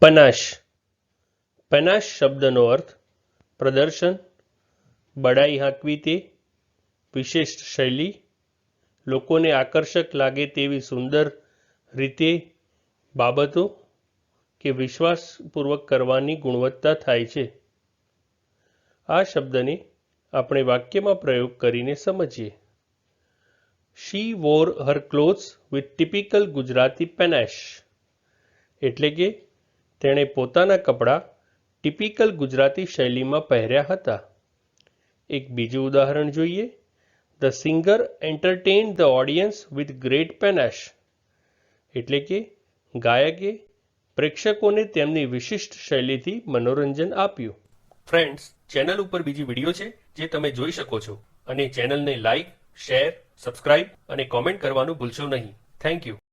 પનાશ. પનાશ શબ્દનો અર્થ પ્રદર્શન, બડાઈ હાંકવી તે વિશિષ્ટ શૈલી, લોકોને આકર્ષક લાગે તેવી સુંદર રીતે બાબતો કે વિશ્વાસપૂર્વક કરવાની ગુણવત્તા થાય છે. આ શબ્દને આપણે વાક્યમાં પ્રયોગ કરીને સમજીએ. She wore her clothes with typical Gujarati panache. એટલે કે તેણે પોતાના કપડાં ટિપિકલ ગુજરાતી શૈલીમાં પહેર્યા હતા. એક બીજું ઉદાહરણ જોઈએ. The singer entertain the audience with great panache. એટલે કે ગાયકે પ્રેક્ષકોને તેમની વિશિષ્ટ શૈલીથી મનોરંજન આપ્યું. ફ્રેન્ડ્સ, ચેનલ ઉપર બીજી વીડિયો છે જે તમે જોઈ શકો છો. અને ચેનલને લાઈક, શેર, સબસ્ક્રાઇબ અને કોમેન્ટ કરવાનું ભૂલશો નહીં. Thank you.